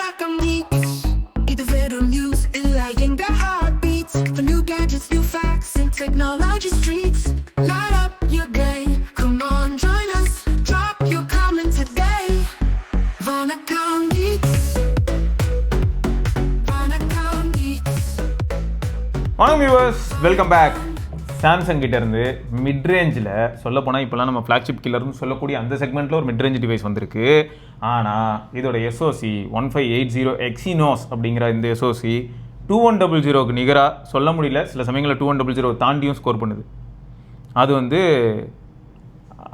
like I'm leaks. இது வெறும் news இல்லை எங்க heartbeats. For new gadgets, new facts, and technology streets. Light up your day. Come on, join us. Drop your comment today. Vanakkam Geeks. Vanakkam Geeks. வணக்கம் viewers welcome back Samsung கிட்டேருந்து மிட்ரேஞ்சில் சொல்லப்போனால் சொல்ல போனால் இப்போலாம் நம்ம ஃப்ளாக்ஷிப் கில்லர்னு சொல்லக்கூடிய அந்த செக்மெண்ட்டில் ஒரு மிட் ரேஞ்ச் டிவைஸ் வந்திருக்கு. ஆனால் இதோட SoC one five eight zero Exynos அப்படிங்கிற இந்த எஸ்ஓசி டூ ஒன் டபுள் ஜீரோக்கு நிகராக சொல்ல முடியல. சில சமயங்களில் டூ ஒன் டபுள் ஜீரோ தாண்டியும் ஸ்கோர் பண்ணுது. அது வந்து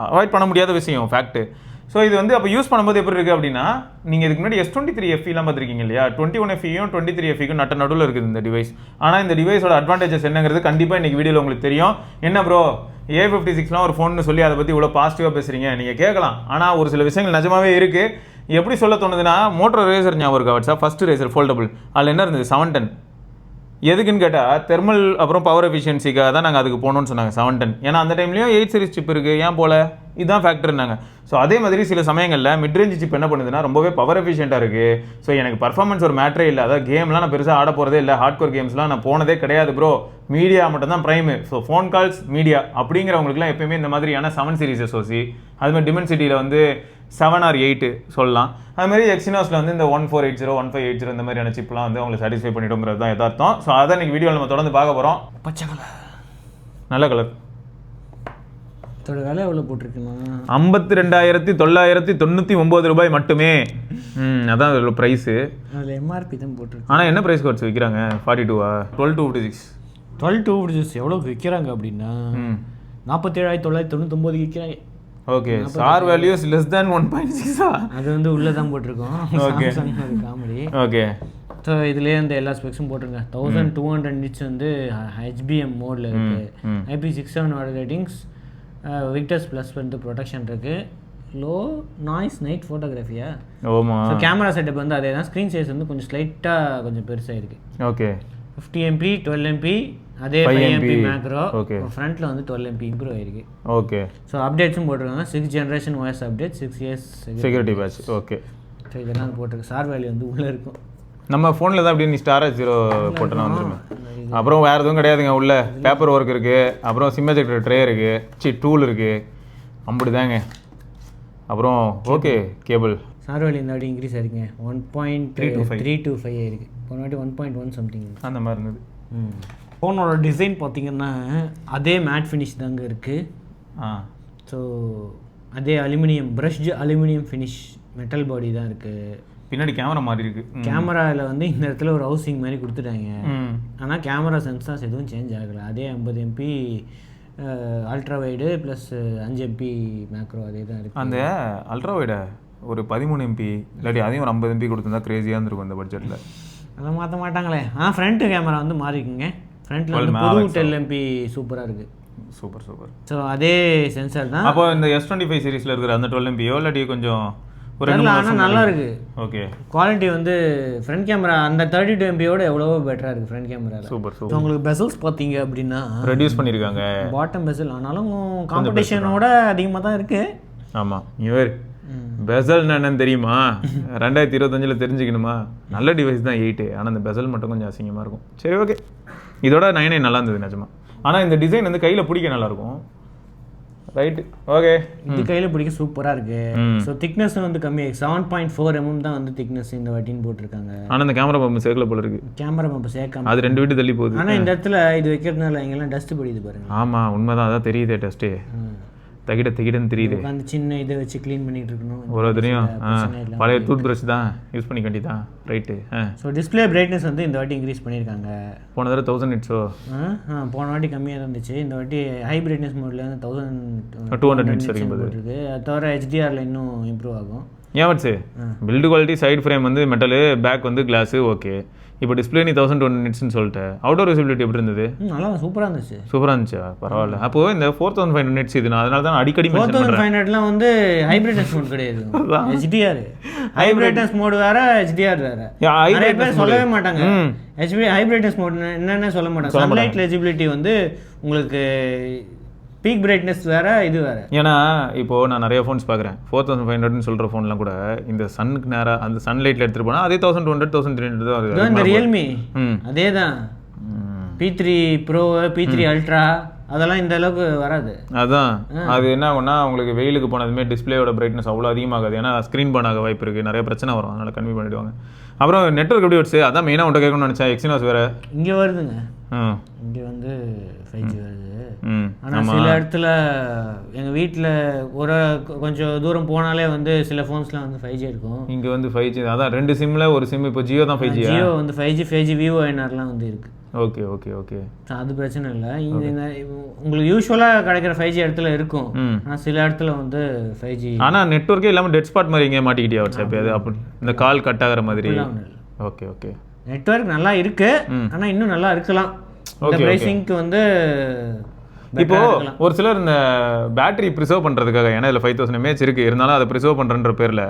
அவாய்ட் பண்ண முடியாத விஷயம் ஃபேக்ட்டு ஸோ இது வந்து அப்போ யூஸ் பண்ணும்போது எப்படி இருக்குது அப்படின்னா நீங்கள் இதுக்கு முன்னாடி எஸ் டுவெண்ட்டி த்ரீ எஃப்இலாம் பார்த்துருக்கீங்க இல்லையா? டுவெண்ட்டி ஒன் எஃப்இயும் டுவெண்ட்டி த்ரீ எஃப்இக்கும் நட்ட நடுவில் இருக்குது இந்த டிவைஸ் ஆனால் இந்த டிவைஸோட அட்வான்டேஜஸ் என்னங்கிறது கண்டிப்பாக இன்றைக்கி வீடியோவில் உங்களுக்கு தெரியும். என்ன ப்ரோ ஏ ஃபிஃப்டி சிக்ஸ்லாம் ஒரு ஃபோன் சொல்லி அதை பற்றி இவ்வளோ பாசிட்டிவாக பேசுகிறீங்க நீங்கள் கேட்கலாம். ஆனால் ஒரு சில விஷயங்கள் நிஜமாவே இருக்குது எப்படி சொல்ல தோணுதுன்னா மோட்டர் ரேசர் ஞாபகம் இருக்கா வாட்ஸா ஃபஸ்ட்டு ரேசர் ஃபோல்டபுள் அதில் என்ன இருந்தது? செவன் டென் எதுக்குன்னு கேட்டால் தெர்மல் அப்புறம் பவர் எஃபிஷியன்சிக்காக தான் நாங்கள் அதுக்கு போகணும்னு சொன்னாங்க செவன் டென் ஏன்னா அந்த டைம்லையும் எயிட் சீரிஸ் சிப் இருக்குது ஏன் போல? இதுதான் ஃபேக்டர்னாங்க ஸோ அதே மாதிரி சில சமயங்களில் மிட்ரேஞ்ச் சிப் என்ன பண்ணுதுன்னா ரொம்பவே பவர் எஃபிஷியண்ட்டாக இருக்குது ஸோ எனக்கு பர்ஃபார்மன்ஸ் ஒரு மேட்ரே இல்லை. அதாவது கேம்லாம் நான் பெருசாக ஆட போகிறதே இல்லை. ஹார்ட்கோர் கேம்ஸ்லாம் நான் போனதே கிடையாது ப்ரோ மீடியா மட்டும் தான் prime so phone calls media அப்படிங்கிறவங்களுக்குலாம் எப்பயுமே இந்த மாதிரியான செவன் சீரிஸ் எஸ்ஓசி அதுமாதிரி டிமென்சிட்டியில் வந்து செவன் ஆர் எயிட்டு சொல்லலாம். அது மாதிரி எக்ஸினாஸில் வந்து இந்த one four eight zero one five eight zero இந்த மாதிரியான சிப்லாம் வந்து அவங்களை சாட்டிஸ்ஃபை பண்ணிடுங்கிறது தான் எதார்த்தம் ஸோ அதை இன்னைக்கு வீடியோவில் நம்ம தொடர்ந்து பார்க்க போகிறோம் பச்சை கலர் நல்ல கலர் இதோட விலை எவ்வளோ போட்டிருக்குண்ணா ஐம்பத்தி ரெண்டாயிரத்தி தொள்ளாயிரத்தி தொண்ணூற்றி ஒம்பது ரூபாய் மட்டுமே. ம் அதான் இதோட ப்ரைஸு அதில் எம்ஆர்பி தான் போட்டிருக்கு. ஆனால் என்ன ப்ரைஸ் கோட்ஸ் விற்கிறாங்க ஃபார்ட்டி டூவா twelve two fifty six twelve two juice எவ்வளோக்கு விற்கிறாங்க அப்படின்னா நாற்பத்தேழாயிரத்தி தொள்ளாயிரத்தி தொண்ணூத்தொம்பது விற்கிறாங்க okay sir values less than one point சிக்ஸா அது வந்து உள்ளே தான் போட்டிருக்கோம். அது காமெடி ஓகே ஸோ இதுலேயே இந்த எல்லா ஸ்பெக்ஸும் போட்டிருங்க. தௌசண்ட் டூ ஹண்ட்ரட் நிட்ஸ் வந்து ஹெச்பிஎம் மோடில் இருக்குது. IP six seven what ratings Victus plus வந்து ப்ரொடெக்ஷன் இருக்குது லோ நாய்ஸ் நைட் ஃபோட்டோகிராஃபியா ஸோ கேமரா செட்டப் வந்து அதே தான் ஸ்க்ரீன் சைஸ் வந்து கொஞ்சம் ஸ்லைட்டாக கொஞ்சம் பெருசாக இருக்குது okay fifty MP twelve MP அதே 5 ஃபைவ் எம்பி மேக்ரோ okay. ஃப்ரண்ட்டில் வந்து டுவெல் எம்பி இம்ப்ரூவ் ஆயிருக்கு. ஓகே ஸோ அப்டேட்ஸும் போட்டிருக்காங்க. Six generation OS update six years security patch okay so இதெல்லாம் போட்டிருக்கு. சார் வேல்யூ வந்து உள்ளே இருக்கும். நம்ம ஃபோனில் தான் அப்படியே நீ ஸ்டாரேஜ் ஜீரோ போட்டோன்னா வந்துருமே. அப்புறம் வேறு எதுவும் கிடையாதுங்க உள்ள. பேப்பர் ஒர்க் இருக்குது அப்புறம் சிம் எஜெக்டர் ட்ரே இருக்குது சி டூல் இருக்குது அப்படிதாங்க. அப்புறம் ஓகே கேபிள் சார் வேல்யூ இந்த வாட்டி increase ஆயிருக்குங்க. One point three two five three two five ஆயிருக்கு. போன வாட்டி ஒன் பாயிண்ட் ஒன் சம்திங் அந்த மாதிரி இருந்தது. ஃபோனோட டிசைன் பார்த்தீங்கன்னா அதே மேட் ஃபினிஷ் தாங்க இருக்குது ஆ. ஸோ அதே aluminium brushed aluminium finish metal body தான் இருக்குது பின்னாடி கேமரா மாதிரி இருக்கு. ம். கேமராவில் வந்து இந்த இடத்துல ஒரு ஹவுசிங் மாதிரி கொடுத்துட்டாங்க. ஆனால் கேமரா சென்சார்ஸ் எதுவும் சேஞ்ச் ஆகலை. அதே ஐம்பது எம்பி அல்ட்ரா வைடு ப்ளஸ் அஞ்சு எம்பி மேக்ரோ அதே தான் இருக்குது அந்த அல்ட்ராவைட ஒரு பதிமூணு எம்பி இல்லாட்டி அதையும் ஒரு ஐம்பது எம்பி கொடுத்துருந்தா க்ரேஸியாக இருந்திருக்கும் இந்த பட்ஜெட்டில் அதை மாற்ற மாட்டாங்களே. ஆ ஃப்ரண்ட்டு கேமரா வந்து மாறிக்குங்க. ஃப்ரண்ட்டில் வந்து 12 புது டெல் எம்பி சூப்பராக இருக்குது சூப்பர் சூப்பர் ஸோ அதே சென்சார் தான். அப்போ இந்த எஸ் டுவெண்ட்டி ஃபைவ் சீரிஸில் இருக்கிற அந்த டுவெல் எம்பியோ இல்லாட்டி கொஞ்சம் ஒரு ஆனால் நல்லா இருக்குது ஓகே குவாலிட்டி வந்து ஃப்ரண்ட் கேமரா அந்த தேர்ட்டி டூ எம்பியோட எவ்வளவோ பெட்டராக இருக்குது ஃப்ரண்ட் கேமராவில் சூப்பர் சூப்பர் உங்களுக்கு பெசல்ஸ் பார்த்தீங்க அப்படின்னா ரெடியூஸ் பண்ணியிருக்காங்க. பாட்டம் பெசல் ஆனாலும் காம்படிஷனோட அதிகமாக தான் இருக்குது ஆமாம் இவர் பெசல் என்னன்னு தெரியுமா? ரெண்டாயிரத்தி இருபத்தஞ்சில் தெரிஞ்சுக்கணுமா? நல்ல டிவைஸ் தான் எயிட்டு ஆனால் இந்த பெசல் மட்டும் கொஞ்சம் அசிங்கமாக இருக்கும். சரி ஓகே இதோட நைன் நைன் நல்லா இருந்தது நிஜமா. ஆனால் இந்த டிசைன் வந்து கையில் பிடிக்க நல்லா இருக்கும் ரைட்டு ஓகே இது கையில் பிடிக்க சூப்பராக இருக்கு. ஸோ திக்னஸ் வந்து கம்மியாகி செவன் பாயிண்ட் ஃபோர் எம்எம் தான் வந்து திக்னஸ் இந்த வாட்டின்னு போட்டிருக்காங்க. ஆனால் இந்த கேமரா பம்பு சேர்க்கல போல இருக்கு. கேமரா பம்பு சேர்க்காம. அது ரெண்டு வீட்டு தள்ளி போகுது. ஆனால் இந்த இடத்துல இது வைக்கிறதுனால எங்கெல்லாம் டஸ்ட் படியுது பாருங்க. ஆமாம் உண்மைதான். அதான் தெரியுதே டஸ்ட்டு தகிட தகிடன்னு தெரியுது. உட்காந்து சின்ன இதை வச்சு க்ளீன் பண்ணிட்டு இருக்கணும். ஒரு இல்லை. பழைய டூத் ப்ரஷ் தான் யூஸ் பண்ணிக்க வேண்டியதான் ரைட்டு ஸோ டிஸ்ப்ளே பிரைட்னஸ் வந்து இந்த வாட்டி இன்க்ரீஸ் பண்ணியிருக்காங்க போன தடவை தௌசண்ட் இட்ஸோ ஆ, போன வாட்டி கம்மியாக இருந்துச்சு. இந்த வாட்டி ஹை பிரைட்னஸ் மோட்ல வந்து தௌசண்ட் 200 nits வரைக்கும் போகுது. போட்டிருக்கு. அது தவிர ஹெச்டிஆரில் இன்னும் இம்ப்ரூவ் ஆகும். ஏன் வச்சு பில்டு குவாலிட்டி சைடு ஃப்ரேம் வந்து மெட்டலு பேக் வந்து கிளாஸு ஓகே இப்போ டிஸ்பிளே நீ தௌசண்ட் ஒன் நிட்ஸ்னு சொல்லிட்டேன் அவுட்டோர் விசிபிலிட்டி எப்படி இருந்தது? நல்லா சூப்பராக இருந்துச்சு. சூப்பராக இருந்துச்சா? பரவாயில்ல. அப்போ இந்த ஃபோர் தௌசண்ட் ஃபைவ் நிட்ஸ் இது நான் அதனால தான் அடிக்கடி ஃபோர் தௌசண்ட் ஃபைவ் ஹண்ட்ரட்லாம் வந்து ஹைப்ரிட்னஸ் மோட் கிடையாது. ஹெச்டிஆர் ஹைப்ரிட்னஸ் மோட் வேற ஹெச்டிஆர் வேற. நிறைய பேர் சொல்லவே மாட்டாங்க. ஹெச்பி ஹைப்ரிட்னஸ் மோட் என்னன்னு சொல்ல மாட்டாங்க? சன்லைட் லெஜிபிலிட்டி வந்து உங்களுக்கு பீக் பிரைட்னஸ் வேற இது வேற. ஏன்னா இப்போ நான் நிறைய ஃபோன்ஸ் பார்க்குறேன். ஃபோர் தௌசண்ட் ஃபைவ் ஹண்ட்ரட்னு சொல்கிற ஃபோன்லாம் கூட இந்த சன்னுக்கு நேராக அந்த சன்லைட்டில் எடுத்துகிட்டு போனால் அதே thousand two hundred thousand three hundred தான் இந்த ரியல்மி அதே தான். P three pro P three ultra அதெல்லாம் இந்த அளவுக்கு வராது. அதான். அது என்ன ஆகும்னா உங்களுக்கு வெயிலுக்கு போனதுமே டிஸ்பிளேயோட பிரைட்னஸ் அவ்வளோ அதிகமாகாது. ஏன்னா ஸ்க்ரீன் ஆக வாய்ப்பு இருக்குது நிறைய பிரச்சனை வரும். அதனால் கன்வி பண்ணிடுவாங்க. அப்புறம் நெட்ஒர்க் எப்படி வச்சு அதான் மெயினாக உன்ட்ட கேட்கணும்னு நினச்சேன். எக்ஸினாஸ் வேறு. இங்கே வருதுங்க. ம் இங்கே வந்து ஃபைவ் ஜி வருது. ஆனால் சில இடத்துல எங்கள் வீட்டில் ஒரு கொஞ்சம் தூரம் போனாலே வந்து சில ஃபோன்ஸ்லாம் வந்து ஃபைவ் ஜி இருக்கும் இங்கே வந்து ஃபைவ் ஜி அதான் ரெண்டு சிம்மில் ஒரு சிம் இப்போ ஜியோ தான் ஃபைவ் ஜியா ஜியோ வந்து five G five G Vivo என்ஆர்லாம் வந்து இருக்குது ஓகே ஓகே ஓகே. அது பிரச்சனை இல்லை. உங்களுக்கு யூஸ்வலாக கிடைக்கிற ஃபைவ் ஜி இடத்துல இருக்கும். ஆனால் சில இடத்துல வந்து ஃபைவ் ஜி ஆனால் நெட்ஒர்க்கே இல்லாமல் டெட் ஸ்பாட் மாதிரி இங்கே மாட்டிக்கிட்டியா வாட்ஸ்அப் அது அப்படி? இந்த கால் கட் ஆகிற மாதிரி. Okay okay. நெட்வொர்க் நல்லா இருக்கு. ஆனால் இன்னும் நல்லா இருக்கலாம். இந்த. ப்ரைஸிங்க்கு வந்து இப்போ ஒரு சிலர் இந்த பேட்டரி ப்ரிசர்வ் பண்ணுறதுக்காக ஏன்னா இதில் ஃபைவ் தௌசண்ட் எம்ஏஹெச் இருக்குது இருந்தாலும் அதை ப்ரிசர்வ் பண்ணுறன்ற பேரில்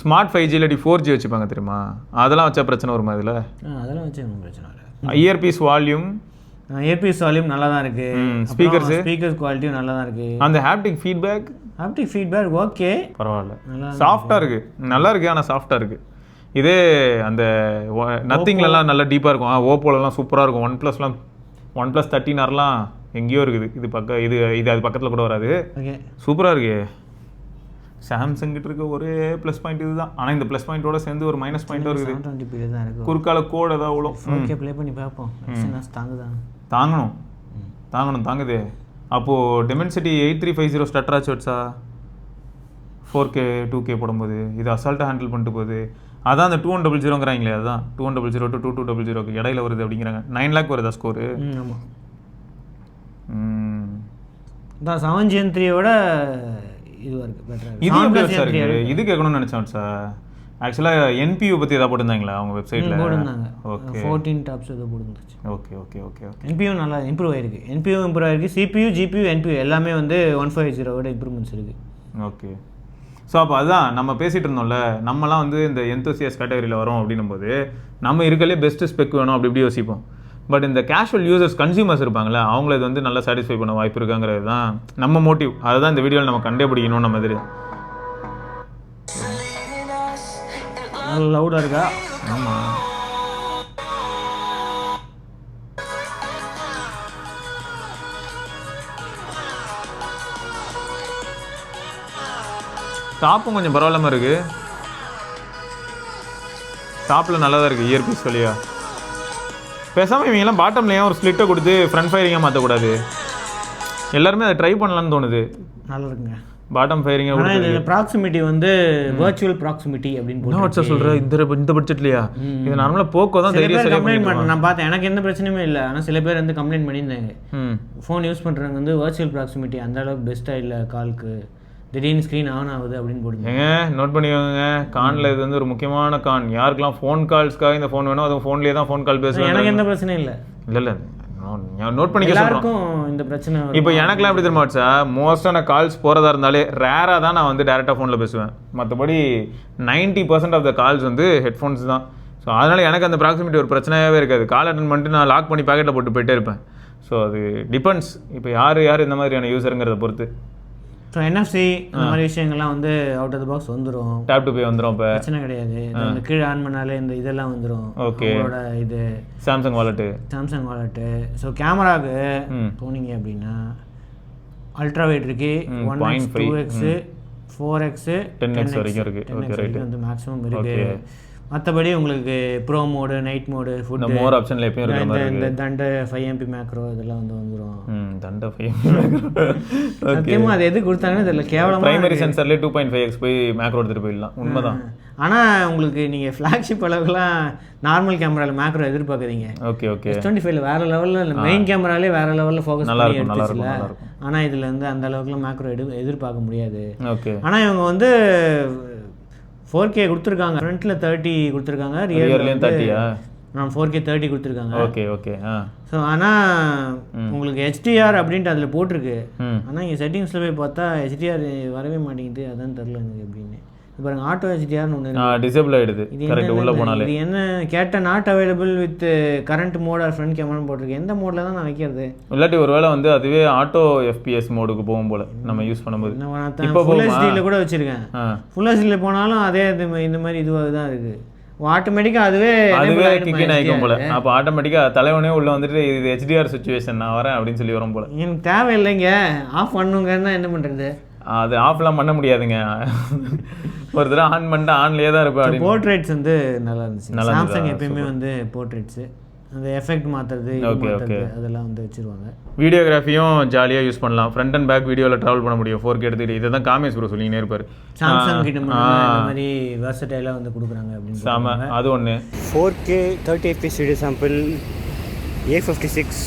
ஸ்மார்ட் ஃபைவ் ஜி இல்லாட்டி ஃபோர் ஜி வச்சுப்பாங்க தெரியுமா? அதெல்லாம் வச்சா பிரச்சனை வருமா இதில்? அதெல்லாம் வச்சு பிரச்சனை இல்லை இயர்பீஸ் வால்யூம் ஏபிஎஸ் வால்யூம் நல்லா தான் இருக்கு. speakers? ஸ்பீக்கர்ஸ் குவாலிட்டியும் நல்லா தான் இருக்கு. அந்த haptic feedback haptic feedback okay பரவாயில்ல. சாஃப்டாக இருக்கு. நல்லா இருக்கு ஆனால் சாஃப்டாக இருக்கு. இதே அந்த நத்திங்லலாம் நல்லா டீப்பாக இருக்கும். ஓப்போலலாம் சூப்பராக இருக்கும். ஒன் ப்ளஸ்லாம் ஒன் ப்ளஸ் தேர்ட்டின் ஆர்லாம் எங்கேயோ இருக்குது. இது பக்கம் இது இது அது பக்கத்தில் கூட வராது. சூப்பராக இருக்கு. சாம்சங் கிட்ட இருக்க ஒரே ப்ளஸ் பாயிண்ட் இதுதான். ஆனால் இந்த ப்ளஸ் பாயிண்டோட சேர்ந்து ஒரு மைனஸ் பாயிண்ட்டும் இருக்குது. தான் குறுக்கால கோடு ஏதாவது அவ்வளோ. ஓகே ப்ளே பண்ணி பார்ப்போம். தாங்குதான் தாங்கணும். தாங்கணும் தாங்குதே. அப்போது Dimensity eight three five zero ஸ்டட்ராச் வச்சா ஃபோர் கே டூ கே போடும்போது இது அசால்ட்டாக ஹேண்டில் பண்ணிட்டு போகுது. அதான் அந்த டூ ஒன் டபுள் ஜீரோங்கிறாங்களே அதான் two one double zero to two two double ஜீரோக்கு இடையில வருது அப்படிங்கிறாங்க. நைன் லேக் வருதா ஸ்கோரு ஆமாம் தான் செவன் ஜிஎன் த்ரீயோட இதுவாக இருக்குது பெட்டராக இது எப்படி சார் இருக்கு? இது கேட்கணும்னு நினச்சேன் சார். ஆக்சுவலாக என்பியூ பற்றி ஏதாவது போட்டிருந்தாங்களா அவங்க வெப்சைட்டில் போட்டிருந்தாங்க. ஓகே ஃபோர்டீன் டாப்ஸ் ஏதோ போட்டுருந்துச்சு. Okay okay okay okay NPU நல்லா இம்ப்ரூவ் ஆயிருக்கு. என்பியூ இம்ப்ரூவ் ஆயிருக்கு. சிபியூ ஜிபியூ என்பியூ எல்லாமே வந்து ஒன் ஃபைவ் ஜீரோவோட இம்ப்ரூவ்மெண்ட்ஸ் இருக்குது ஓகே ஸோ அப்போ அதான் நம்ம பேசிகிட்டு இருந்தோம்ல நம்மலாம் வந்து இந்த எந்தோசியஸ் கேட்டகரியில் வரோம் அப்படின்னும் போது நம்ம இருக்கலே பெஸ்ட்டு ஸ்பெக் வேணும் அப்படி இப்படி யோசிப்போம். பட் இந்த கேஷுவல் யூசர்ஸ் கன்சியூமர்ஸ் இருப்பாங்களே அவங்கள இது வந்து நல்லா சாட்டிஸ்ஃபை பண்ண வாய்ப்பு இருக்காங்கிறது தான் நம்ம மோட்டிவ் அதுதான் இந்த வீடியோவில் நம்ம கண்டுபிடிக்கணும் நம்ம நல்லா லவுடாக இருக்கா? ஆமாம் டாப்பும் கொஞ்சம் பரவாயில்லாம இருக்கு. டாப்பில் நல்லா தான் இருக்குது இயர்பீஸ் வழியா பேசாமல் இவங்கெல்லாம் பாட்டம்ல ஏன் ஒரு ஸ்லிட்டை கொடுத்து ஃப்ரண்ட் ஃபயரிங்காக மாற்றக்கூடாது எல்லாருமே அதை ட்ரை பண்ணலாம்னு தோணுது. நல்லா இருக்குங்க பாட்டம் ஃபயரிங்காக ஆனால் இது ப்ராக்சிமிட்டி வந்து வர்ச்சுவல் ப்ராக்சிமிட்டி அப்படின்னு வாட்ஸ்அப் சொல்கிற இந்த இந்த பட்ஜெட்லையா இது நார்மலாக போக்கோ தான் சில பேர் கம்ப்ளைண்ட் பண்ண நான் பார்த்தேன். எனக்கு எந்த பிரச்சனையுமே இல்லை. ஆனால் சில பேர் வந்து கம்ப்ளைண்ட் பண்ணியிருந்தாங்க. ஃபோன் யூஸ் பண்ணுறவங்க வந்து வர்ச்சுவல் ப்ராக்சிமிட்டி அந்த அளவுக்கு பெஸ்ட்டாக இல்லை காலுக்கு திடீர்னு ஸ்க்ரீன் ஆன் ஆகுது அப்படின்னு போட்டு ஏங்க நோட் பண்ணிக்கோங்க. கான்ல இது வந்து ஒரு முக்கியமான கான். யாருக்கெல்லாம் ஃபோன் கால்ஸ்க்காக இந்த ஃபோன் வேணும் அதுவும் ஃபோன்லேயே தான் ஃபோன் கால் பேசுவேன் எனக்கு எந்த பிரச்சனையும் இல்லை. இல்லை இல்லை. நோட் பண்ணிக்க எல்லாருக்கும் இந்த பிரச்சனை. இப்போ எனக்குலாம் எப்படி தெரியுமா வச்சா மோஸ்ட்டாக நான் கால்ஸ் போகிறதா இருந்தாலே ரேராக தான் நான் வந்து டேரெக்டாக ஃபோனில் பேசுவேன். மற்றபடி 90% பர்சன்ட் ஆஃப் த கால்ஸ் வந்து ஹெட்ஃபோன்ஸ் தான். ஸோ அதனால் எனக்கு அந்த ப்ராக்சிமிட்டி ஒரு பிரச்சனையாகவே இருக்காது. கால் அட்டன் பண்ணிட்டு நான் லாக் பண்ணி பாக்கெட்டில் போட்டு போயிட்டே இருப்பேன். ஸோ அது டிபெண்ட்ஸ் இப்போ யார் யார் இந்த மாதிரியான யூசருங்கிறத பொறுத்து. ஸோ என்எஃப்சி அந்த மாதிரி விஷயங்கள்லாம் வந்து அவுட் ஆஃப் த பாக்ஸ் வந்துடும் டேப் டு பே வந்துடும் இப்போ. பிரச்சனை கிடையாது. இந்த கீழே ஆன் பண்ணாலே இந்த இதெல்லாம் வந்துடும். உங்களோட இது. Samsung wallet Samsung wallet so கேமராவுக்கு. போனீங்க அப்படின்னா அல்ட்ரா வைட் இருக்கு. One X. Two X four X 10x வரைக்கும் இருக்கு. Okay, right. வந்து மேக்ஸிமம் இருக்கு. Okay. மற்றபடி உங்களுக்கு pro mode night mode food more ஆப்ஷனில் எப்பயும் இருக்கிற மாதிரி இந்த தண்டை ஃபைவ் எம்பி மேக்ரோ இதெல்லாம் வந்து வந்துடும் தண்டை ஃபைவ் ஓகே சத்தியமாக அது எது கொடுத்தாங்கன்னு தெரியல கேவலமாக பிரைமரி சென்சர்லேயே டூ பாயிண்ட் ஃபைவ் எக்ஸ் போய் மேக்ரோ எடுத்துகிட்டு போயிடலாம். உண்மைதான். ஆனால் உங்களுக்கு நீங்கள் ஃப்ளாக்ஷிப் அளவுக்குலாம் நார்மல் கேமராவில் மேக்ரோ எதிர்பார்க்குறீங்க ஓகே ஓகே எஸ் டுவெண்ட்டி ஃபைவ்ல வேற லெவலில் மெயின் கேமராலே வேற லெவலில் ஃபோக்கஸ் நல்லா இருக்கும், நல்லா இருக்கும். ஆனால் இதில் வந்து அந்த அளவுக்குலாம் மேக்ரோ எடு எதிர்பார்க்க முடியாது. ஓகே ஆனால் இவங்க வந்து ஃபோர் கே கொடுத்துருக்காங்க. ஃப்ரண்ட்டில் தேர்ட்டி கொடுத்துருக்காங்க. ரியர்லேயும் தேர்ட்டியா நான் ஃபோர் கே தேர்ட்டி கொடுத்துருக்காங்க. ஓகே ஓகே ஸோ ஆனால் உங்களுக்கு ஹெச்டிஆர் அப்படின்ட்டு அதில் போட்டிருக்கு. ஆனால் இங்கே செட்டிங்ஸில் போய் பார்த்தா ஹெச்டிஆர் வரவே மாட்டேங்குது. அதான் தெரில எனக்கு எப்படின்னு. இது பாருங்க ஆட்டோ ஹெச்டிஆர்னு ஒன்று டிசேபிள் ஆயிடுது. இது கரெக்ட் உள்ள போனாலே. இது என்ன கேட்ட not available with current mode or front கேமரான்னு போட்டிருக்கு. எந்த மோடில் தான் நான் வைக்கிறது? இல்லாட்டி ஒருவேளை வந்து அதுவே ஆட்டோ எஃபிஎஸ் மோடுக்கு போகும் போல நம்ம யூஸ் பண்ணும்போது. இப்போ ஃபுல்? ஹெச்டியில் கூட வச்சுருக்கேன். ஃபுல் ஹெச்டியில் போனாலும் அதே இது இந்த மாதிரி இதுவாக தான் இருக்குது ஆட்டோமேட்டிக்காக அதுவே அதுவே கிக்கின் ஆயிக்கும் போல? அப்போ ஆட்டோமேட்டிக்காக தலைவனே உள்ள வந்துட்டு இது ஹெச்டிஆர் சுச்சுவேஷன் நான் வரேன் அப்படின்னு சொல்லி வரும் போல. எனக்கு தேவையில்லைங்க. ஆஃப் பண்ணுங்கன்னா என்ன பண்ணுறது அது ஆஃப்லாம் பண்ண முடியாதுங்க. ஒரு தடவை ஆன் பண்ணிட்டு ஆன்லேயே தான் இருப்பேன் போர்ட்ரேட்ஸ் வந்து நல்லா இருந்துச்சு. நல்லா? சாம்சங் எப்பயுமே வந்து போர்ட்ரேட்ஸு அந்த எஃபெக்ட் மாற்றுறது Okay, மாற்றுறது அதெல்லாம் வந்து வச்சுருவாங்க. வீடியோகிராஃபியும் ஜாலியாக யூஸ் பண்ணலாம். ஃப்ரண்ட் அண்ட் பேக் வீடியோவில் ட்ராவல் பண்ண முடியும். ஃபோர் கே எடுத்துக்கிட்டு இதை தான் காமேஷ் ப்ரோ சொல்லினே இருப்பார். சாம்சங் கிட்ட மாதிரி வெர்சடைலாக வந்து கொடுக்குறாங்க அப்படின்னு சாம. அது ஒன்று four K thirty FPS video sample A fifty six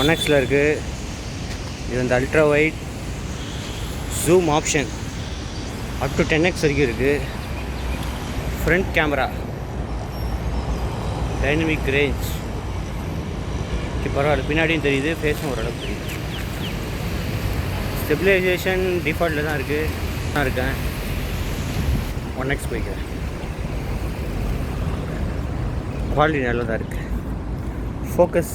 one எக்ஸில் இருக்குது இது வந்து ultra wide zoom option up to ten X வரைக்கும் இருக்குது ஃப்ரண்ட் கேமரா டைனமிக் ரேஞ்ச் பரவாயில்ல. பின்னாடியும் தெரியுது ஃபேஸும் ஓரளவுக்கு தெரியுது. ஸ்டெபிலைசேஷன் டிஃபால்ட்டில் தான் இருக்குது நான் இருக்கேன். ஒன் எக்ஸ் போய்க்கிறேன். குவாலிட்டி நல்லா தான் இருக்குது ஃபோக்கஸ்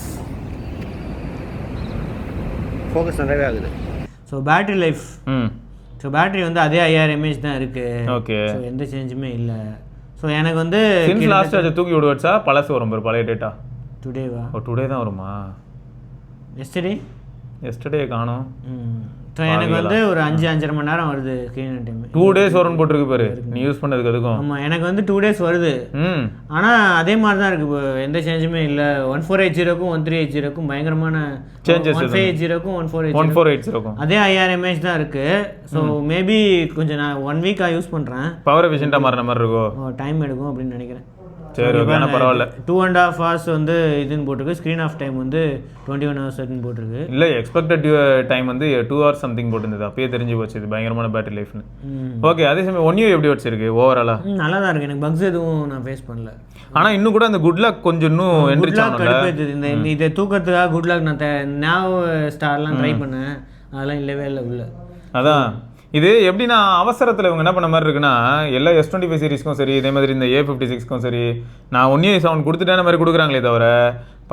ஃபோக்கஸ் நல்லாவே ஆகுது. ஸோ பேட்டரி லைஃப் ம். ஸோ பேட்டரி வந்து அதே ஐயாயிரம் எம்ஏஹெச் தான் இருக்குது ஓகே. ஸோ எந்த சேஞ்சுமே இல்லை. ஸோ எனக்கு வந்து சின்ஸ் லாஸ்ட் அதை தூக்கி விடு வச்சா பழசு வரும் பாரு பழைய டேட்டா டுடேவா ஓ டுடே தான் வருமா? எஸ்டே எஸ்டர்டே காணும். எனக்கு வந்து ஒரு அஞ்சு அஞ்சரை மணி நேரம் வருது ஸ்க்ரீன் டைம் டூ டேஸ் வரும்னு போட்டிருக்கு பாரு. நீ யூஸ் பண்ணதுக்கு அதுக்கும். ஆமாம் எனக்கு வந்து டூ டேஸ் வருது. ஆனால் அதே மாதிரி தான் இருக்குது இப்போ எந்த சேஞ்சுமே இல்லை. ஒன் ஃபோர் எயிட் ஜீரோக்கும் ஒன் த்ரீ எயிட் ஜீரோக்கும் பயங்கரமான Changes one five eight ஜீரோக்கும் one four eight one four eights இருக்கும் அதே ஐயாயிரம் எம்ஏஹெச் தான் இருக்குது ஸோ மேபி கொஞ்சம் நான் ஒன் வீக்காக யூஸ் பண்ணுறேன் பவர் எஃபிஷியண்டாக மாறின மாதிரி இருக்கும் டைம் எடுக்கும் அப்படின்னு நினைக்கிறேன். சரி ஓகே பரவாயில்ல. டூ அண்ட் ஹாஃப் ஹவர்ஸ் வந்து இதுன்னு போட்டிருக்கு. ஸ்க்ரீன் ஆஃப் டைம் வந்து டுவெண்ட்டி ஒன் ஹவர்ஸ் அப்படின்னு போட்டிருக்கு. இல்லை எக்ஸ்பெக்டட் டைம் வந்து டூ ஹவர்ஸ் சம்திங் போட்டிருந்தது. அப்பயே தெரிஞ்சு போச்சு இது பயங்கரமான பேட்டரி லைஃப்னு. ஓகே அதே சமயம் ஒன் யூ எப்படி வச்சிருக்கு ஓவராலா நல்லா தான் இருக்கு. எனக்கு பக்ஸ் எதுவும் நான் ஃபேஸ் பண்ணல. ஆனால் இன்னும் கூட அந்த குட் லக் கொஞ்சம் இன்னும் கடுப்பேத்துது இந்த இதை தூக்கத்துக்காக குட் லாக் நான் ஞாபக ஸ்டார்லாம் ட்ரை பண்ணேன். அதெல்லாம் இல்லவே இல்லை உள்ள. அதான். இது எப்படின்னா அவசரத்தில் இவங்க என்ன பண்ண மாதிரி இருக்குன்னா எல்லா எஸ் டுவெண்ட்டி ஃபைவ் சீரிஸ்க்கும் சரி இதே மாதிரி இந்த ஏ ஃபிஃப்டி சிக்ஸ்க்கும் சரி நான் ஒன் இயர் சவுண்ட் கொடுத்துட்டேன மாதிரி கொடுக்குறாங்களே தவிர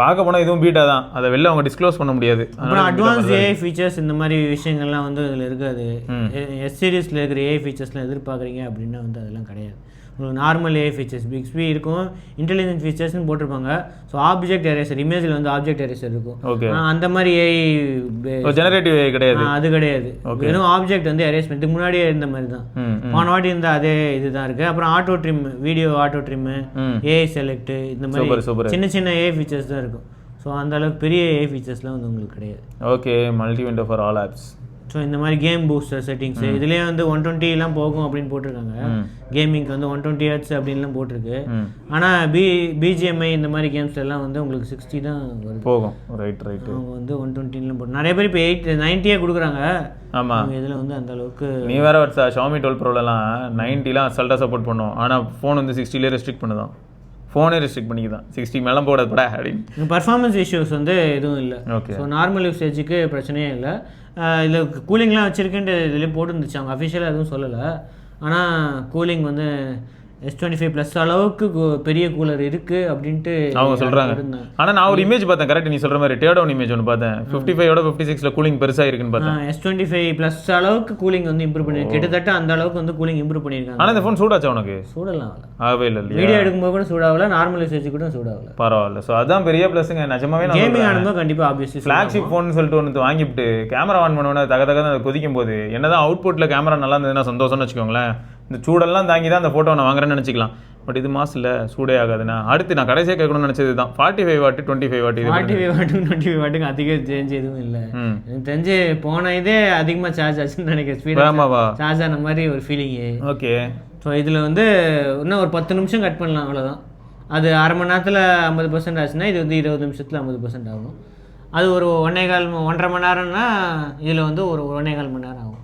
பார்க்க போனால் இதுவும் பீட்டாக தான். அதை வெளில அவங்க டிஸ்க்ளோஸ் பண்ண முடியாது. அப்புறம் அட்வான்ஸ் ஏஐ ஃபீச்சர்ஸ் இந்த மாதிரி விஷயங்கள்லாம் வந்து இதில் இருக்காது. எஸ் சீரிஸில் இருக்கிற ஏஐ ஃபீச்சர்ஸ்லாம் எதிர்பார்க்குறீங்க அப்படின்னா வந்து அதெல்லாம் கிடையாது. உங்களுக்கு நார்மல் ஏஐ ஃபீச்சர்ஸ் பிக்ஸ்பி இருக்கும் இன்டெலிஜென்ட் ஃபீச்சர்ஸ்னு போட்டிருப்பாங்க. ஸோ ஆப்ஜெக்ட் எரேசர் இமேஜில் வந்து ஆப்ஜெக்ட் எரேசர் இருக்கும். அந்த மாதிரி ஏஐ ஜெனரேட்டிவ் கிடையாது. அது கிடையாது. வெறும் ஆப்ஜெக்ட் வந்து எரேஸ் இதுக்கு முன்னாடியே இருந்த மாதிரி தான். போன வாட்டி இருந்த அதே இதுதான் இருக்கு. அப்புறம் auto trim video auto trim ம். ஏஐ செலக்ட் இந்த மாதிரி சின்ன சின்ன ஏஐ ஃபீச்சர்ஸ் தான் இருக்கும். ஸோ அந்த அளவுக்கு பெரிய ஏஐ ஃபீச்சர்ஸ்லாம் வந்து உங்களுக்கு கிடையாது. Okay multi window for all apps so இந்த மாதிரி கேம் பூஸ்டர் செட்டிங்ஸ் இதுலேயே வந்து ஒன் டுவெண்ட்டிலாம் போகும் அப்படின்னு போட்டிருக்காங்க. கேமிங்க்கு வந்து ஒன் டுவெண்ட்டி ஹர்ட்ஸ் அப்படின்லாம் போட்டிருக்கு. ஆனால் பி பிஜிஎம்ஐ இந்த மாதிரி கேம்ஸ் எல்லாம் வந்து உங்களுக்கு சிக்ஸ்டி தான் போகும். ரைட் ரைட்டு அவங்க வந்து ஒன் டுவெண்ட்டிலாம் போட்டு நிறைய பேர் இப்போ எயிட் நைன்ட்டியே கொடுக்குறாங்க. ஆமாம் இதில் வந்து அந்த அளவுக்கு நீ வேற வச்சா ஷாமி டுவெல் ப்ரோலலாம் நைன்ட்டிலாம் அசல்ட்டாக சப்போர்ட் பண்ணும். ஆனால் ஃபோன் வந்து சிக்ஸ்டிலே ரெஸ்ட்ரிக்ட் பண்ணுதான். ஃபோனே ரெஸ்ட்ரிக்ட் பண்ணிக்குதான். சிக்ஸ்டி மேலே போடாது படா அப்படின்னு. பர்ஃபார்மன்ஸ் இஷ்யூஸ் வந்து எதுவும் இல்லை. ஓகே ஸோ நார்மல் யூசேஜுக்கு பிரச்சனையே இல்லை. இதில் கூலிங்லாம் வச்சுருக்குன்ட்டு இதுலேயே போட்டுருந்துச்சு. அவங்க அஃபிஷியலாக எதுவும் சொல்லலை. ஆனால் கூலிங் வந்து எஸ் டுவெண்ட்டி ஃபைவ் ப்ளஸ் அளவுக்கு பெரிய கூலர் இருக்குது அப்படின்ட்டு அவங்க சொல்கிறாங்க இருந்தாங்க. ஆனால் நான் ஒரு இமேஜ் பார்த்தேன். கரெக்ட் நீ சொல்கிற மாதிரி டேடவுன் இமேஜ் ஒன்று பார்த்தேன். ஃபிஃப்டி ஃபைவோட ஃபிஃப்டி சிக்ஸில் கூலிங் பெருசாக இருக்குன்னு பார்த்தேன். எஸ் டுவெண்ட்டி ஃபைவ் ப்ளஸ் அளவுக்கு கூலிங் வந்து இம்ப்ரூவ் பண்ணி கிட்டத்தட்ட அந்த அளவுக்கு வந்து கூலிங் இம்ப்ரூவ் பண்ணியிருக்காங்க. ஆனால் இந்த ஃபோன் சூடாச்சா உனக்கு? சூடலாம் ஆகவே இல்லை வீடியோ எடுக்கும்போது கூட சூடாகல நார்மல் யூசேஜ் கூட சூடாகல. பரவாயில்ல. ஸோ அதான் பெரிய ப்ளஸ்ங்க நிஜமாவே கேமிங் ஆடும்போது கண்டிப்பாக ஆப்வியஸ்லி ஃப்ளாக்ஷிப் ஃபோன் சொல்லிட்டு ஒன்று வாங்கிவிட்டு கேமரா ஆன் பண்ணுவோன்னா தக தக கொதிக்கும் போது என்னதான் அவுட்புட்டில் கேமரா நல்லா இருந்ததுன்னா சந்தோஷம்னு வச்சுக்கோங்களேன். இந்த சூடெல்லாம் தாங்கி தான் அந்த ஃபோட்டோ நான் வாங்குறேன்னு நினச்சிக்கலாம். பட் இது மாசு இல்லை சூடே ஆகாதுண்ணா. அடுத்து நான் கடைசியாக கேட்கணும்னு நினச்சது தான். Forty five watt twenty five watt forty five வாட்டுக்கு டுவெண்ட்டி ஃபைவ் வாட்டுக்கு அதிக சேஞ்ச் எதுவும் இல்லை. எனக்கு தெரிஞ்சு போன இதே அதிகமாக சார்ஜ் ஆச்சுன்னு நினைக்கிறேன். ஸ்பீடாக ஆமாவா? சார்ஜ் ஆன மாதிரி ஒரு ஃபீலிங்கு ஓகே. ஸோ இதில் வந்து இன்னும் ஒரு பத்து நிமிஷம் கட் பண்ணலாம் அவ்வளோதான் அது அரை மணி நேரத்தில் ஐம்பது பர்சன்ட் ஆச்சுன்னா இது வந்து இருபது நிமிஷத்தில் ஐம்பது பர்சன்ட் ஆகும். அது ஒரு ஒன்றே கால் ஒன்றரை மணி நேரம்னா இதில் வந்து ஒரு ஒன்றே கால் மணி நேரம் ஆகும்.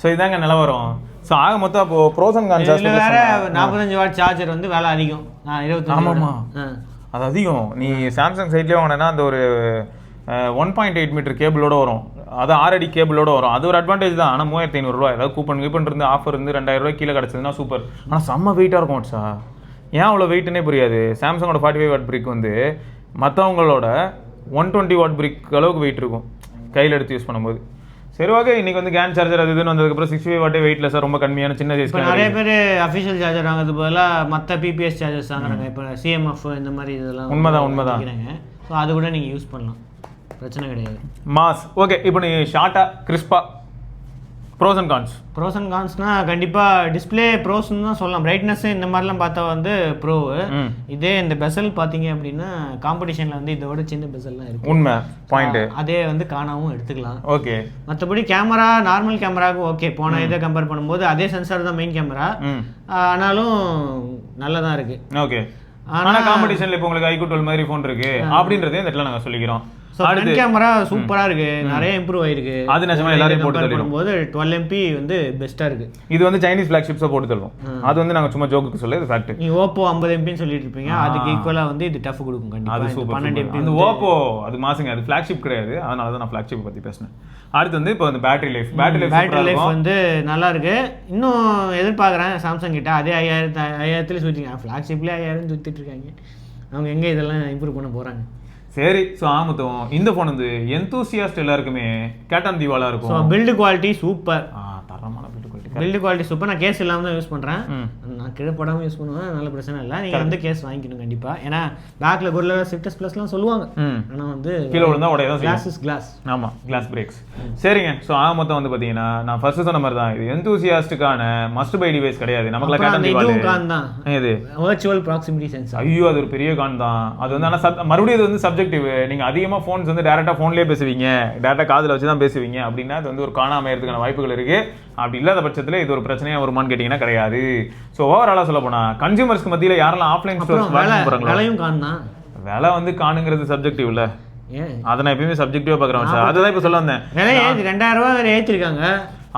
ஸோ இதாங்க நிலவரம். ஸோ ஆக மொத்தம் அப்போ ப்ரோஸ் அண்ட் இதில் வேற கான்சாஸ் நாற்பத்தஞ்சு வாட் சார்ஜர் வந்து விலை அதிகம். இருபத்தஞ்சு ஆமாமா. ஆ. அது அதிகம். நீ சாம்சங் சைட்லேயே வாங்கினா அந்த ஒரு ஒன் பாயிண்ட் எயிட் மீட்டர் கேபிளோட வரும். அது ஆறடி கேபிளோட வரும். அது ஒரு அட்வான்டேஜ் தான். ஆனால் மூவாயிரத்தி ஐநூறுரூவா ஏதாவது கூப்பன் கீப்பன் இருந்து ஆஃபர் இருந்து ரெண்டாயிரம் ரூபாய் கீழே கிடச்சதுன்னா சூப்பர் ஆனால் செம்ம வெயிட்டாக இருக்கும் வட்சா ஏன் அவ்வளோ வெயிட்னே புரியாது. சாம்சங்கோட ஃபார்ட்டி ஃபைவ் வாட் பிரிக் வந்து மற்றவங்களோட ஒன் டுவெண்ட்டி வாட் பிரிக் அளவுக்கு வெயிட் இருக்கும். கையில் எடுத்து யூஸ் பண்ணும்போது. சரி ஓகே இன்னைக்கு வந்து கேன் சார்ஜர் அது இதுன்னு வந்ததுக்கப்புறம் சிக்ஸ்டி ஃபைவ் வாட்டே வெயிட்லெஸ்ஸாக ரொம்ப கம்மியான சின்ன சைஸ் நிறைய பேர் அஃபிஷியல் சார்ஜர் வாங்குறது பதிலாக மற்ற பிபிஎஸ் சார்ஜர்ஸ் வாங்குறாங்க. இப்போ சிஎம்எஃப் இந்த மாதிரி இதெல்லாம் உண்மைதான், உண்மைதான். ஸோ அது கூட நீங்கள் யூஸ் பண்ணலாம். பிரச்சனை கிடையாது. மாஸ். ஓகே இப்போ நீ ஷார்ட்டாக கிறிஸ்பா pros and cons pros and கான்ஸ்னால் கண்டிப்பாக டிஸ்பிளே ப்ரோஸ்னு தான் சொல்லலாம். பிரைட்னஸ் இந்த மாதிரிலாம் பார்த்தா வந்து ப்ரோ ம். இதே இந்த பெசல் பார்த்தீங்க அப்படின்னா காம்படிஷனில் வந்து இதோட சின்ன பெசல்லாம் இருக்கு. உண்மை. பாயிண்ட்டு அதே வந்து காணாவும் எடுத்துக்கலாம். ஓகே மற்றபடி கேமரா நார்மல் கேமராவுக்கு ஓகே போன இதை கம்பேர் பண்ணும்போது அதே சென்சார் தான் மெயின் கேமரா ஆனாலும் நல்லதா இருக்கு. ஓகே ஆனா- ஆனா காம்படிஷன்ல இப்போ உங்களுக்கு ஐக்கு டுவெல் மாதிரி ஃபோன் இருக்கு. அப்படின்றதே இந்த இடத்துல நாங்க சொல்லிக்கிறோம். ஃப்ரண்ட் கேமரா சூப்பரா இருக்கு. நிறைய இம்ப்ரூவ் ஆயிருக்கு. அது நிஜமா எல்லாரையும் போட்டு தள்ளிடும். பண்ணும்போது டுவெல் எம்பி வந்து பெஸ்ட்டாக இருக்கு. இது வந்து சைனீஸ் ஃபிளாக்ஷிப்ஸை போட்டு தள்ளுவோம் அது வந்து நாங்க சும்மா ஜோக்குக்கு சொல்ல இது ஃபேக்ட் நீ ஓப்போ ஐம்பது எம்பின்னு சொல்லிட்டு இருப்பீங்க. அதுக்கு ஈக்குவலா வந்து இது டஃப் கொடுக்கும். அது கண்டிப்பா இந்த சூப்பர் பன்னெண்டு எம்பி அந்த ஓப்போ அது மாசுங்க. அது ஃபிளாக்ஷிப் கிடையாது. அதனால தான் நான் ஃபிளாக்ஷிப் பத்தி பேசினேன். அடுத்து வந்து இப்போ அந்த battery life battery life battery life வந்து நல்லா இருக்கு. இன்னும் எதிர்பார்க்குறேன் சாம்சங் கிட்ட. அதே ஐயாயிரத்து ஐயாயிரத்துல சுற்றிங்க ஃப்ளாக்ஷிப்லேயே ஐயாயிரம் சுற்றிட்டு இருக்காங்க. அவங்க எங்க இதெல்லாம் இம்ப்ரூவ் பண்ண போறாங்க? சரி ஸோ ஆமத்தும். இந்த ஃபோன் வந்து எந்தூசியாஸ்ட் எல்லாருக்குமே கேட்டான் தீவாலா ஸோ இருக்கும். பில்டு குவாலிட்டி சூப்பர் தரமான build quality build quality super நான் கேஸ் இல்லாமல் தான் யூஸ் பண்ணுறேன் கீழே போடாமல் யூஸ் பண்ணுவேன் நல்ல பிரச்சனை இல்லை. நீங்கள் வந்து கேஸ் வாங்கிக்கணும் கண்டிப்பா. ஏன்னா பேக்கில் குரில் சிப்டஸ் ப்ளஸ்லாம் சொல்லுவாங்க. ஆனால் வந்து கீழே விழுந்தா உடைய கிளாஸ் இஸ் கிளாஸ் ஆமா கிளாஸ் பிரேக்ஸ் சரிங்க. ஸோ ஆக மொத்தம் வந்து பார்த்தீங்கன்னா நான் ஃபர்ஸ்ட் சொன்ன மாதிரி தான் இது எந்தூசியாஸ்டுக்கான மஸ்ட் பை டிவைஸ் கிடையாது. கேட்டான் கான் தான். இது வர்ச்சுவல் ப்ராக்சிமிட்டி சென்சார் ஐயோ அது ஒரு பெரிய கான் தான். அது வந்து ஆனால் சப் மறுபடியும் இது வந்து சப்ஜெக்டிவ் நீங்கள் அதிகமாக ஃபோன்ஸ் வந்து டேரெக்டாக ஃபோன்லேயே பேசுவீங்க. டேரெக்டாக காதில் வச்சு தான் பேசுவீங்க. அப்படின்னா அது வந்து ஒரு காணாம அமையறதுக்கான வாய்ப்புகள் இருக்கு. அப்படி இல்லாத பட்சத்தில் இது ஒரு பிரச்சனையாக வருமான்னு கேட்டிங்கன்னா கிடையாது. ஸோ ஓவராலாக சொல்ல போனால் கன்சியூமர்ஸ்க்கு மத்தியில் யாரெல்லாம் ஆஃப்லைன் ஸ்டோர்ஸ் விலை விலையும் கான் தான் விலை வந்து காணுங்கிறது சப்ஜெக்டிவ்ல ஏன்? அதை நான் எப்பயுமே சப்ஜெக்டிவாக பார்க்குறேன் சார் அதுதான் இப்போ சொல்ல வந்தேன். ரெண்டாயிரம் ரூபா ஏற்றிருக்காங்க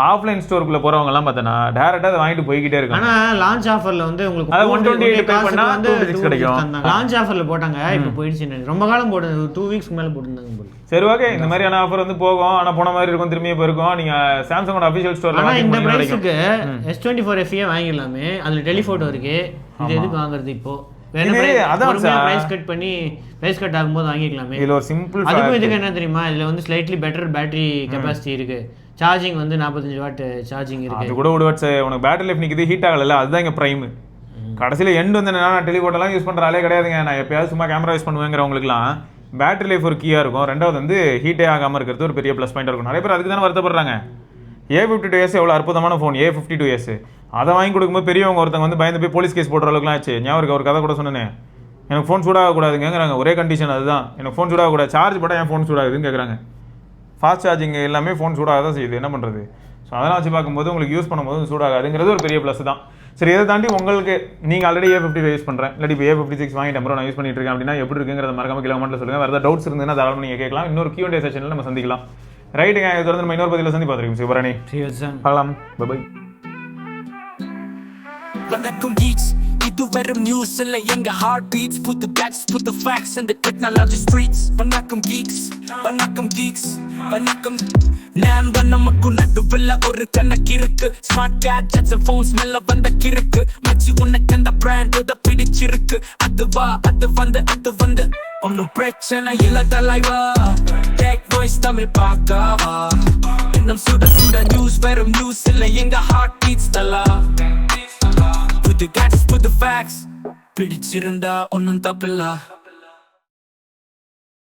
ஆஃப்லைன் ஸ்டோருக்குள்ள போறவங்க எல்லாம் பார்த்தனா டேரக்டா அதை வாங்கிட்டு போய்கிட்டே இருக்காங்க. ஆனா லான்ச் ஆஃபர்ல வந்து உங்களுக்கு போட்டு 128 ஒரே pay காசுக்கு பண்ணா வந்து 256 கிடைக்கும். லான்ச் ஆஃபர்ல போட்டாங்க இப்போ போயிடுச்சு. ரொம்ப காலம் போட்டு டூ வீக்ஸ்க்கு மேல போட்டுருந்தாங்க போல. சரி ஓகே இந்த மாதிரியான ஆஃபர் வந்து போகும். ஆனா போன மாதிரி இருக்கும் திரும்பி இப்போ இருக்கும். நீங்க சாம்சங்கோட அபிஷியல் ஸ்டோர்ல ஆனா இந்த பிரைஸுக்கு எஸ் டுவெண்ட்டி ஃபோர் எஃப்ஏ வாங்கிடலாமே. அதுல டெலிஃபோட்டோ இருக்கு. இது எதுக்கு வாங்குறது இப்போ. பிரைஸ் கட் பண்ணி பிரைஸ் கட் ஆகும்போது வாங்கிக்கலாமே. இதுல ஒரு சிம்பிள் அதுக்கும் இதுக்கு என்ன தெரியுமா? இதுல வந்து ஸ்லைட்லி பெட்டர் பேட்டரி கெப்பாசிட்டி இருக்கு. சார்ஜிங் வந்து நாற்பத்தஞ்சு வாட் சார்ஜிங் இருக்கு. அது கூட விடுவாட்ஸ் உனக்கு பேட்டரி லைஃப் நிக்குது ஹீட் ஆகல அதுதான் இங்க பிரைம் கடைசியில எண்ட் வந்து என்னன்னா நான் யூஸ் பண்ற ஆளே கிடையாதுங்க. நான் எப்பயாவது சும்மா கேமரா யூஸ் பண்ணுவேங்கிறவங்களுக்குலாம் பேட்டரி லைஃப் ஒரு கீயா இருக்கும். ரெண்டாவது வந்து ஹீட்டே ஆகாம இருக்கிறது ஒரு பெரிய ப்ளஸ் பாயிண்ட் இருக்கும். நிறைய பேர் அதுக்கு தானே வருத்தப்படுறாங்க. ஏ ஃபிஃப்டி டூ எஸ் எவ்வளோ அற்புதமான phone A fifty two S அதை வாங்கி கொடுக்கும்போது பெரியவங்க ஒருத்தங்க வந்து பயந்து போய் போலீஸ் கேஸ் போடுற அளவுக்குலாம் ஆச்சு. ஞாபகம் இருக்கு ஒரு கதை கூட சொன்னேன். எனக்கு ஃபோன் சூடாகக்கூடாதுங்கிறாங்க. ஒரே கண்டிஷன் அதுதான். எனக்கு ஃபோன் சூடாகக்கூடாது. சார்ஜ் போட்டால் என் ஃபோன் சூடாகுதுன்னு கேட்குறாங்க ஃபாஸ்ட் சார்ஜிங் எல்லாமே ஃபோன் சூடாக தான் செய்யுது. என்ன பண்ணுறது ஸோ அதெல்லாம் வச்சு பார்க்கும்போது உங்களுக்கு யூஸ் பண்ணும்போது சூடாகாதுங்கிறது ஒரு பெரிய ப்ளஸ் தான். சரி இதை தாண்டி உங்களுக்கு நீங்கள் ஆல்ரெடி ஏ ஃபிஃப்டி யூஸ் பண்ணுறேன் இல்லாட்டி இப்போ ஏ ஃபிஃப்டி சிக்ஸ் வாங்கிட்டேன் bro, நான் யூஸ் பண்ணிட்டு இருக்கேன் அப்படின்னா எப்படி இருக்குங்கிறத மறக்காம கிலோ மட்டும் சொல்லுங்கள் வேறு ஏதாவது டவுட்ஸ் இருந்ததுன்னா தாராளமாக நீங்கள் கேட்கலாம். இன்னொரு கியூ டே செஷனில் நம்ம சந்திக்கலாம். ரைட்டுங்க இது தொடர்ந்து நம்ம இன்னொரு பதிவில் சந்தி பார்த்துருக்கோம் சிவரணி பார்க்கலாம். பை வணக்கம் geeks. இது வெறும் நியூஸ் இல்ல. எங்க ஹார்ட் பீட்ஸ் புது பேட்ஸ் புது ஃபேக்ட்ஸ் இந்த டெக்னாலஜி ஸ்ட்ரீட்ஸ் வணக்கம் geeks. வணக்கம் geeks. வணக்கம். நான் நமக்கு நடுவில் ஒரு கணக்கு இருக்கு. ஸ்மார்ட் கேட்ஜெட்ஸ் ஃபோன்ஸ் ஸ்மெல்ல வந்த கிறுக்கு. மச்சி உனக்கு அந்த பிராண்ட் இத பிடிச்சிருக்கு. அது வா அது வந்து அது வந்து. ஒன்னும் பிரச்சனை இல்ல தலைவா. டேக் வாய்ஸ் தமிழ் பார்க்கவா? இன்னும் சுட சுட நியூஸ் வெறும் நியூஸ் இல்ல எங்க ஹார்ட் பீட்ஸ் தலா? புது கேட்ஸ் புது ஃபேக்ஸ் பிடிச்சிருந்தா ஒன்னும் தப்பில்ல.